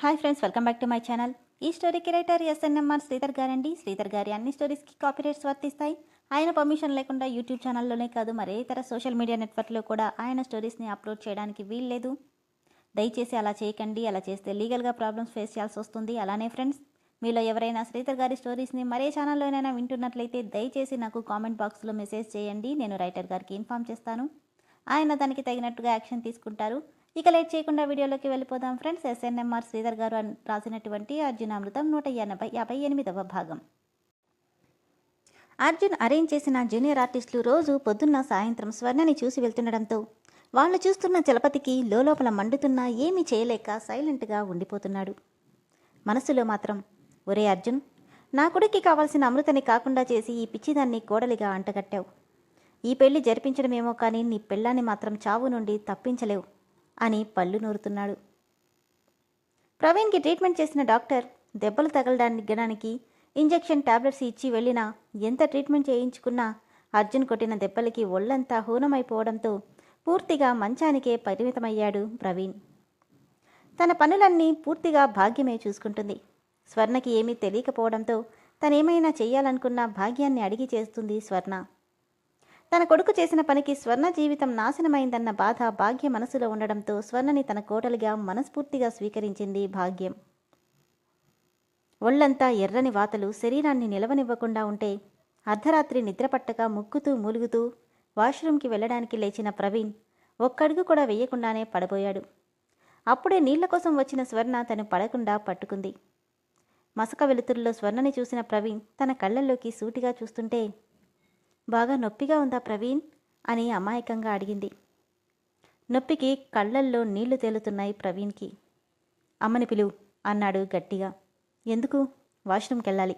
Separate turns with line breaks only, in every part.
Hi friends welcome back to my channel ఈ స్టోరీకి writer SNMR Sridhar గారండి. శ్రీధర్ గారి అన్ని స్టోరీస్కి కాపీరైట్స్ వర్తిస్తాయి. ఆయన పర్మిషన్ లేకుండా యూట్యూబ్ ఛానల్లోనే కాదు మరే ఇతర సోషల్ మీడియా నెట్వర్క్లో కూడా ఆయన స్టోరీస్ని అప్లోడ్ చేయడానికి వీల్లేదు. దయచేసి అలా చేయకండి అలా చేస్తే లీగల్గా ప్రాబ్లమ్స్ ఫేస్ చేయాల్సి వస్తుంది. అలానే ఫ్రెండ్స్ మీలో ఎవరైనా శ్రీధర్ గారి స్టోరీస్ని మరే ఛానల్లోనైనా వింటున్నట్లయితే దయచేసి నాకు కామెంట్ బాక్స్లో మెసేజ్ చేయండి. నేను రైటర్ గారికి ఇన్ఫామ్ చేస్తాను. ఆయన దానికి తగినట్టుగా యాక్షన్ తీసుకుంటారు. ఇక లేట్ చేయకుండా వీడియోలోకి వెళ్ళిపోదాం ఫ్రెండ్స్. ఎస్ఎన్ఎంఆర్ శ్రీధర్ గారు రాసినటువంటి అర్జునామృతం నూట ఎనభై యాభై ఎనిమిదవ భాగం. అర్జున్ అరేంజ్ చేసిన జూనియర్ ఆర్టిస్టులు రోజు పొద్దున్న సాయంత్రం స్వర్ణని చూసి వెళ్తుండడంతో వాళ్ళు చూస్తున్న చలపతికి లోపల మండుతున్నా ఏమీ చేయలేక సైలెంట్గా ఉండిపోతున్నాడు. మనసులో మాత్రం ఒరే అర్జున్ నా కొడుక్కి కావాల్సిన అమృతని కాకుండా చేసి ఈ పిచ్చిదాన్ని కోడలిగా అంటగట్టావు. ఈ పెళ్ళి జరిపించడమేమో కానీ నీ పెళ్ళాన్ని మాత్రం చావు నుండి తప్పించలేవు. అని పళ్ళు నూరుతున్నాడు. ప్రవీణ్కి ట్రీట్మెంట్ చేసిన డాక్టర్ దెబ్బలు తగలడానికి ఇంజెక్షన్ టాబ్లెట్స్ ఇచ్చి వెళ్ళినా ఎంత ట్రీట్మెంట్ చేయించుకున్నా అర్జున్ కొట్టిన దెబ్బలకి ఒళ్ళంతా హూనమైపోవడంతో పూర్తిగా మంచానికే పరిమితమయ్యాడు ప్రవీణ్. తన పనులన్నీ పూర్తిగా భాగ్యమే చూసుకుంటుంది. స్వర్ణకి ఏమీ తెలియకపోవడంతో తనేమైనా చేయాలనుకున్న భాగ్యాన్ని అడిగి చేస్తుంది స్వర్ణ. తన కొడుకు చేసిన పనికి స్వర్ణ జీవితం నాశనమైందన్న బాధ భాగ్య మనసులో ఉండడంతో స్వర్ణని తన కోటలిగా మనస్ఫూర్తిగా స్వీకరించింది భాగ్యం. ఒళ్ళంతా ఎర్రని వాతలు శరీరాన్ని నిలవనివ్వకుండా ఉంటే అర్ధరాత్రి నిద్రపట్టక ముక్కుతూ మూలుగుతూ వాష్రూమ్కి వెళ్ళడానికి లేచిన ప్రవీణ్ ఒక్కడుగు కూడా వేయకుండానే పడబోయాడు. అప్పుడే నీళ్ళ కోసం వచ్చిన స్వర్ణ తను పడకుండా పట్టుకుంది. మసక వెలుతురులో స్వర్ణని చూసిన ప్రవీణ్ తన కళ్ళల్లోకి సూటిగా చూస్తుంటే బాగా నొప్పిగా ఉందా ప్రవీణ్? అని అమాయకంగా అడిగింది. నొప్పికి కళ్ళల్లో నీళ్ళు తేలుతున్నాయి ప్రవీణ్కి. అమ్మని పిలువు అన్నాడు గట్టిగా. ఎందుకు? వాష్రూమ్కి వెళ్ళాలి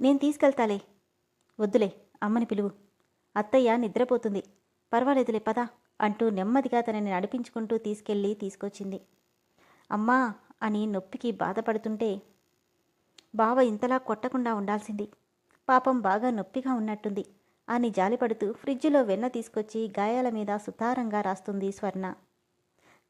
నేను తీసుకెళ్తాలే. వద్దులే అమ్మని పిలువు. అత్తయ్య నిద్రపోతుంది. పర్వాలేదులే పద అంటూ నెమ్మదిగా తనని నడిపించుకుంటూ తీసుకెళ్ళి తీసుకొచ్చింది. అమ్మా అని నొప్పికి బాధపడుతుంటే బావ ఇంతలా కొట్టకుండా ఉండాల్సింది. పాపం బాగా నొప్పిగా ఉన్నట్టుంది. అని జాలిపడుతూ ఫ్రిడ్జ్లో వెన్న తీసుకొచ్చి గాయాల మీద సుతారంగా రాస్తుంది స్వర్ణ.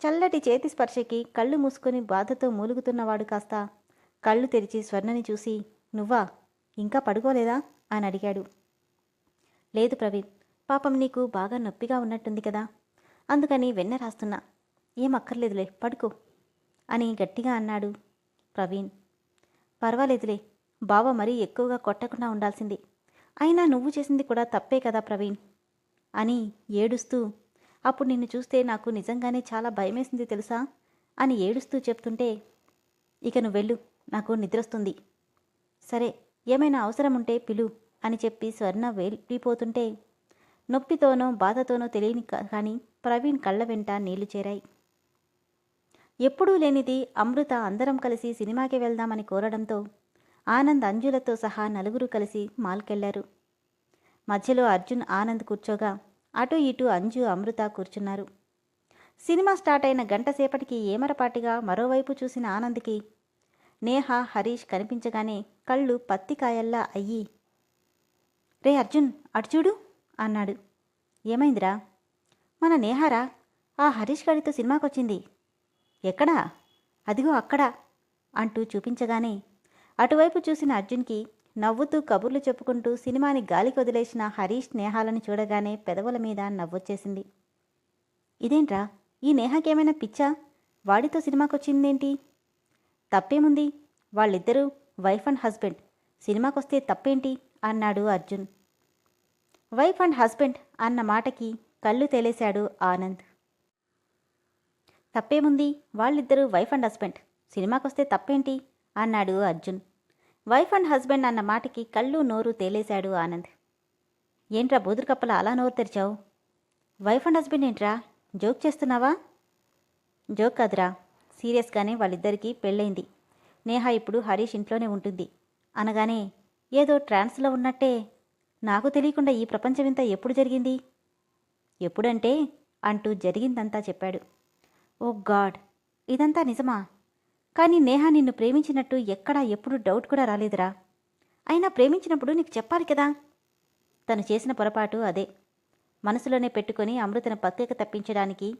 చల్లటి చేతి స్పర్శకి కళ్ళు మూసుకొని బాధతో మూలుగుతున్నవాడు కాస్త. కళ్ళు తెరిచి స్వర్ణని చూసి నువ్వా? ఇంకా పడుకోలేదా? అని అడిగాడు. లేదు ప్రవీణ్ పాపం నీకు బాగా నొప్పిగా ఉన్నట్టుంది కదా. అందుకని వెన్న రాస్తున్నా. ఏం అక్కర్లేదులే పడుకో అని గట్టిగా అన్నాడు ప్రవీణ్. పర్వాలేదులే బావ మరీ ఎక్కువగా కొట్టకుండా ఉండాల్సింది. అయినా నువ్వు చేసింది కూడా తప్పే కదా ప్రవీణ్? అని ఏడుస్తూ అప్పుడు నిన్ను చూస్తే నాకు నిజంగానే చాలా భయమేసింది తెలుసా? అని ఏడుస్తూ చెప్తుంటే ఇక నువ్వు వెళ్ళు నాకు నిద్రొస్తుంది. సరే ఏమైనా అవసరం ఉంటే పిలు అని చెప్పి స్వర్ణ వెళ్ళిపోతుంటే నొప్పితోనో బాధతోనో తెలియని కానీ ప్రవీణ్ కళ్ళ వెంట నీళ్ళు చేరాయి. ఎప్పుడూ లేనిది అమృత అందరం కలిసి సినిమాకి వెళ్దామని కోరడంతో ఆనంద్ అంజులతో సహా నలుగురు కలిసి మాల్కెళ్ళారు. మధ్యలో అర్జున్ ఆనంద్ కూర్చోగా అటు ఇటు అంజు అమృత కూర్చున్నారు. సినిమా స్టార్ట్ అయిన గంటసేపటికి ఏమరపాటిగా మరోవైపు చూసిన ఆనంద్కి నేహ హరీష్ కనిపించగానే కళ్ళు పత్తికాయల్లా అయ్యి రే అర్జున్ అటు చూడు అన్నాడు. ఏమైందిరా? మన నేహారా? ఆ హరీష్ గారితో సినిమాకొచ్చింది. ఎక్కడా? అదిగో అక్కడ అంటూ చూపించగానే అటువైపు చూసిన అర్జున్కి నవ్వుతూ కబుర్లు చెప్పుకుంటూ సినిమాని గాలికి వదిలేసిన హరీష్ నేహాలను చూడగానే పెదవుల మీద నవ్వొచ్చేసింది. ఇదేంట్రా? ఈ నేహాకేమైనా పిచ్చా? వాడితో సినిమాకొచ్చిందేంటి? తప్పేముంది? వాళ్ళిద్దరూ వైఫ్ అండ్ హస్బెండ్. సినిమాకొస్తే తప్పేంటి? అన్నాడు అర్జున్. వైఫ్ అండ్ హస్బెండ్ అన్న మాటకి కళ్ళు తేలేశాడు ఆనంద్. తప్పేముంది? వాళ్ళిద్దరూ వైఫ్ అండ్ హస్బెండ్. సినిమాకొస్తే తప్పేంటి? అన్నాడు అర్జున్. వైఫ్ అండ్ హస్బెండ్ అన్న మాటకి కళ్ళు నోరు తేలేశాడు ఆనంద్. ఏంట్రా బూదురుకప్పల అలా నోరు తెరిచావు? వైఫ్ అండ్ హస్బెండ్ ఏంట్రా? జోక్ చేస్తున్నావా? జోక్ కాదురా. సీరియస్గానే వాళ్ళిద్దరికీ పెళ్ళైంది. నేహ ఇప్పుడు హరీష్ ఇంట్లోనే ఉంటుంది. అనగానే ఏదో ట్రాన్స్లో ఉన్నట్టే. నాకు తెలియకుండా ఈ ప్రపంచమింత ఎప్పుడు జరిగింది? ఎప్పుడంటే అంటూ జరిగిందంతా చెప్పాడు. Oh god! ఇదంతా నిజమా? కానీ నేహా నిన్ను ప్రేమించినట్టు ఎక్కడా ఎప్పుడు డౌట్ కూడా రాలేదురా. అయినా ప్రేమించినప్పుడు నీకు చెప్పాలి కదా. తను చేసిన పొరపాటు అదే. మనసులోనే పెట్టుకొని అమృతను పక్కకి తప్పించడానికి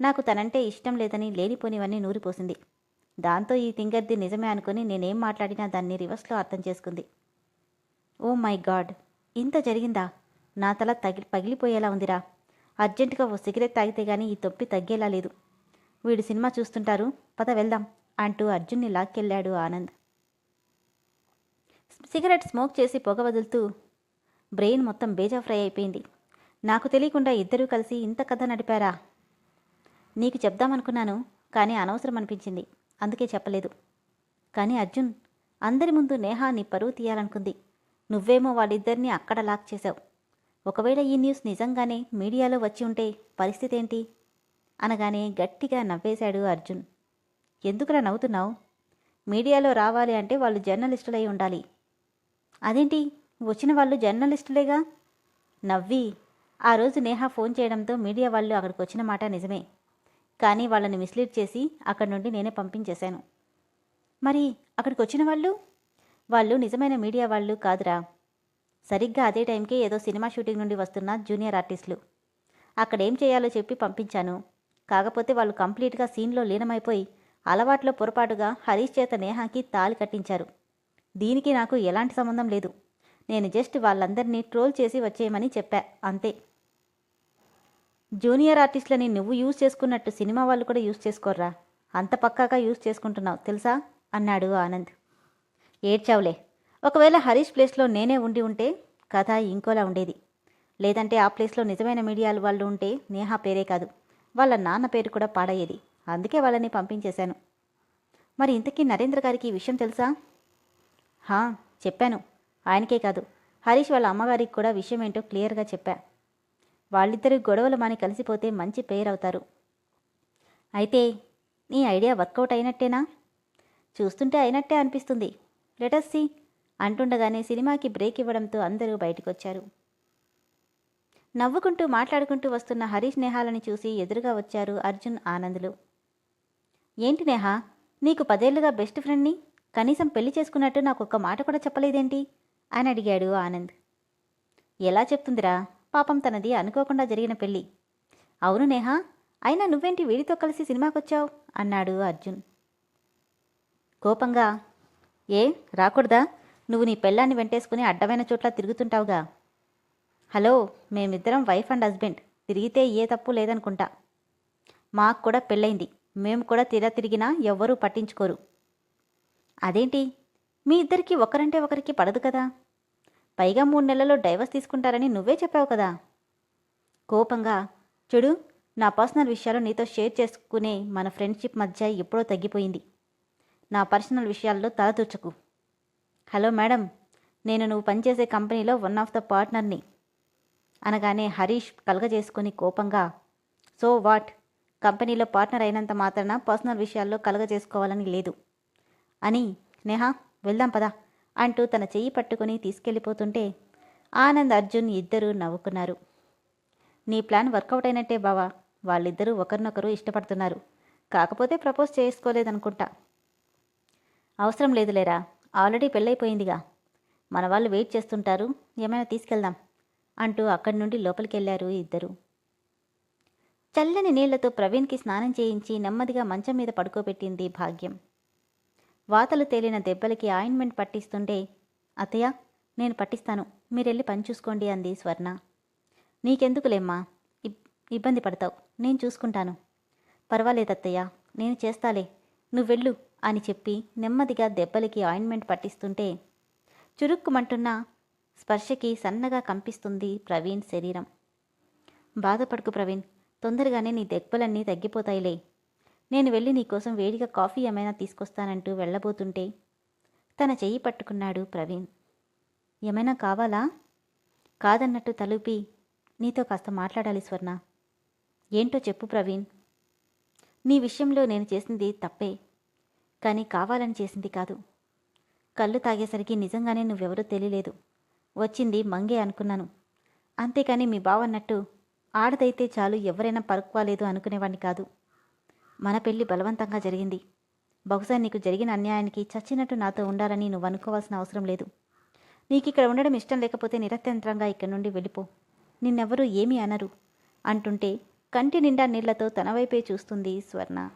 నాకు తనంటే ఇష్టం లేదని లేనిపోనివన్నీ నూరిపోసింది. దాంతో ఈ తింగర్ది నిజమే అనుకుని నేనేం మాట్లాడినా దాన్ని రివర్స్లో అర్థం చేసుకుంది. Oh my god! ఇంత జరిగిందా? నా తల తగి పగిలిపోయేలా ఉందిరా. అర్జెంటుగా ఓ సిగరెట్ తాగితే గానీ ఈ తొప్పి తగ్గేలా లేదు. వీడు సినిమా చూస్తుంటారు. పద వెళ్దాం. అంటూ అర్జున్ని లాక్కెళ్ళాడు ఆనంద్. సిగరెట్ స్మోక్ చేసి పొగ వదులుతూ బ్రెయిన్ మొత్తం బేజా ఫ్రై అయిపోయింది. నాకు తెలియకుండా ఇద్దరూ కలిసి ఇంత కథ నడిపారా? నీకు చెప్దామనుకున్నాను కానీ అనవసరం అనిపించింది అందుకే చెప్పలేదు. కానీ అర్జున్ అందరి ముందు నేహా నీ పరువు తీయాలనుకుంది. నువ్వేమో వాళ్ళిద్దరినీ అక్కడ లాక్ చేశావు. ఒకవేళ ఈ న్యూస్ నిజంగానే మీడియాలో వచ్చి ఉంటే పరిస్థితి ఏంటి? అనగానే గట్టిగా నవ్వేశాడు అర్జున్. ఎందుకురా నవ్వుతున్నావు? మీడియాలో రావాలి అంటే వాళ్ళు జర్నలిస్టులై ఉండాలి. అదేంటి? వచ్చిన వాళ్ళు జర్నలిస్టులేగా? నవ్వి ఆ రోజు నేహా ఫోన్ చేయడంతో మీడియా వాళ్ళు అక్కడికి వచ్చిన మాట నిజమే. కానీ వాళ్ళని మిస్లీడ్ చేసి అక్కడి నుండి నేనే పంపించేశాను. మరి అక్కడికి వచ్చిన వాళ్ళు? వాళ్ళు నిజమైన మీడియా వాళ్ళు కాదురా. సరిగ్గా అదే టైంకే ఏదో సినిమా షూటింగ్ నుండి వస్తున్న జూనియర్ ఆర్టిస్టులు. అక్కడేం చేయాలో చెప్పి పంపించాను. కాకపోతే వాళ్ళు కంప్లీట్గా సీన్లో లీనమైపోయి అలవాట్లో పొరపాటుగా హరీష్ చేత నేహాకి తాలి కట్టించారు. దీనికి నాకు ఎలాంటి సంబంధం లేదు. నేను జస్ట్ వాళ్ళందరినీ ట్రోల్ చేసి వచ్చేయమని చెప్పా అంతే. జూనియర్ ఆర్టిస్టులని నువ్వు యూజ్ చేసుకున్నట్టు సినిమా వాళ్ళు కూడా యూజ్ చేసుకోర్రా. అంత పక్కాగా యూజ్ చేసుకుంటున్నావు తెలుసా? అన్నాడు ఆనంద్. ఏడ్చావులే. ఒకవేళ హరీష్ ప్లేస్లో నేనే ఉండి ఉంటే కథ ఇంకోలా ఉండేది. లేదంటే ఆ ప్లేస్లో నిజమైన మీడియాలు వాళ్ళు ఉంటే నేహా పేరే కాదు. వాళ్ళ నాన్న పేరు కూడా పాడయ్యేది. అందుకే వాళ్ళని పంపించేశాను. మరి ఇంతకీ నరేంద్ర గారికి ఈ విషయం తెలుసా? హా చెప్పాను. ఆయనకే కాదు. హరీష్ వాళ్ళ అమ్మగారికి కూడా విషయం ఏంటో క్లియర్గా చెప్పా. వాళ్ళిద్దరి గొడవలు మాని కలిసిపోతే మంచి పేరు అవుతారు. అయితే నీ ఐడియా వర్కౌట్ అయినట్టేనా? చూస్తుంటే అయినట్టే అనిపిస్తుంది. లెటస్ సి అంటుండగానే సినిమాకి బ్రేక్ ఇవ్వడంతో అందరూ బయటకొచ్చారు. నవ్వుకుంటూ మాట్లాడుకుంటూ వస్తున్న హరీష్ నేహాలని చూసి ఎదురుగా వచ్చారు అర్జున్ ఆనందులు. ఏంటి నేహా? నీకు పదేళ్ళుగా బెస్ట్ ఫ్రెండ్ని కనీసం పెళ్ళి చేసుకున్నట్టు నాకు ఒక్క మాట కూడా చెప్పలేదేంటి? అని అడిగాడు ఆనంద్. ఎలా చెప్తుందిరా? పాపం తనది అనుకోకుండా జరిగిన పెళ్ళి అవును నేహా అయినా నువ్వేంటి వీడితో కలిసి సినిమాకొచ్చావు? అన్నాడు అర్జున్. కోపంగా ఏ రాకూడదా? నువ్వు నీ పెళ్ళాన్ని వెంటేసుకుని అడ్డమైన చోట్ల తిరుగుతుంటావుగా. హలో మేమిద్దరం వైఫ్ అండ్ హస్బెండ్. తిరిగితే ఏ తప్పు లేదనుకుంటా. మాకు కూడా పెళ్ళైంది మేము కూడా తీరా తిరిగినా ఎవ్వరూ పట్టించుకోరు. అదేంటి? మీ ఇద్దరికి ఒకరంటే ఒకరికి పడదు కదా? పైగా మూడు నెలల్లో డైవర్స్ తీసుకుంటారని నువ్వే చెప్పావు కదా? కోపంగా చూడు నా పర్సనల్ విషయాలు నీతో షేర్ చేసుకునే మన ఫ్రెండ్షిప్ మధ్య ఎప్పుడో తగ్గిపోయింది. నా పర్సనల్ విషయాల్లో తలదూర్చకు హలో మేడం నేను నువ్వు పనిచేసే కంపెనీలో వన్ ఆఫ్ ద పార్ట్నర్ని. అనగానే హరీష్ కలగజేసుకుని కోపంగా సో వాట్? కంపెనీలో పార్ట్నర్ అయినంత మాత్రాన పర్సనల్ విషయాల్లో కలగజేసుకోవాలని లేదు. అని నేహా వెళ్దాం పదా అంటూ తన చెయ్యి పట్టుకుని తీసుకెళ్ళిపోతుంటే ఆనంద్ అర్జున్ ఇద్దరూ నవ్వుకున్నారు. నీ ప్లాన్ వర్కౌట్ అయినట్టే బావా. వాళ్ళిద్దరూ ఒకరినొకరు ఇష్టపడుతున్నారు. కాకపోతే ప్రపోజ్ చేసుకోలేదనుకుంటా. అవసరం లేదులేరా. ఆల్రెడీ పెళ్ళైపోయిందిగా. మన వాళ్ళు వెయిట్ చేస్తుంటారు. ఏమైనా తీసుకెళ్దాం. అంటూ అక్కడి నుండి లోపలికెళ్ళారు ఇద్దరు. చల్లని నీళ్ళతో ప్రవీణ్కి స్నానం చేయించి నెమ్మదిగా మంచం మీద పడుకోబెట్టింది భాగ్యం. వాతలు తేలిన దెబ్బలకి ఆయింట్మెంట్ పట్టిస్తుంటే అత్తయ్య నేను పట్టిస్తాను. మీరెళ్ళి పని చూసుకోండి అంది స్వర్ణ. నీకెందుకులేమ్మా? ఇబ్- ఇబ్బంది పడతావు. నేను చూసుకుంటాను. పర్వాలేదు అత్తయ్య నేను చేస్తాలే. నువ్వెళ్ళు అని చెప్పి నెమ్మదిగా దెబ్బలకి ఆయింట్మెంట్ పట్టిస్తుంటే చురుక్కుమంటున్న స్పర్శకి సన్నగా కంపిస్తుంది ప్రవీణ్ శరీరం. బాధపడుకు ప్రవీణ్. తొందరగానే నీ దెబ్బలన్నీ తగ్గిపోతాయిలే. నేను వెళ్ళి నీకోసం వేడిగా కాఫీ ఏమైనా తీసుకొస్తానంటూ వెళ్ళబోతుంటే తన చెయ్యి పట్టుకున్నాడు ప్రవీణ్. ఏమైనా కావాలా? కాదన్నట్టు తలుపి నీతో కాస్త మాట్లాడాలి స్వర్ణ. ఏంటో చెప్పు ప్రవీణ్. నీ విషయంలో నేను చేసింది తప్పే కానీ కావాలని చేసింది కాదు. కళ్ళు తాగేసరికి నిజంగానే నువ్వెవరో తెలియలేదు. వచ్చింది మంగే అనుకున్నాను. అంతేకాని మీ బావన్నట్టు ఆడదైతే చాలు ఎవరైనా పరుక్కోలేదు అనుకునేవాడిని కాదు. మన పెళ్ళి బలవంతంగా జరిగింది. బహుశా నీకు జరిగిన అన్యాయానికి చచ్చినట్టు నాతో ఉండాలని నువ్వు అనుకోవాల్సిన అవసరం లేదు. నీకు ఇక్కడ ఉండడం ఇష్టం లేకపోతే నిరత్యంతరంగా ఇక్కడి నుండి వెళ్ళిపో. నిన్నెవరూ ఏమీ అనరు. అంటుంటే కంటి నిండా నీళ్ళతో తన వైపే చూస్తుంది స్వర్ణ.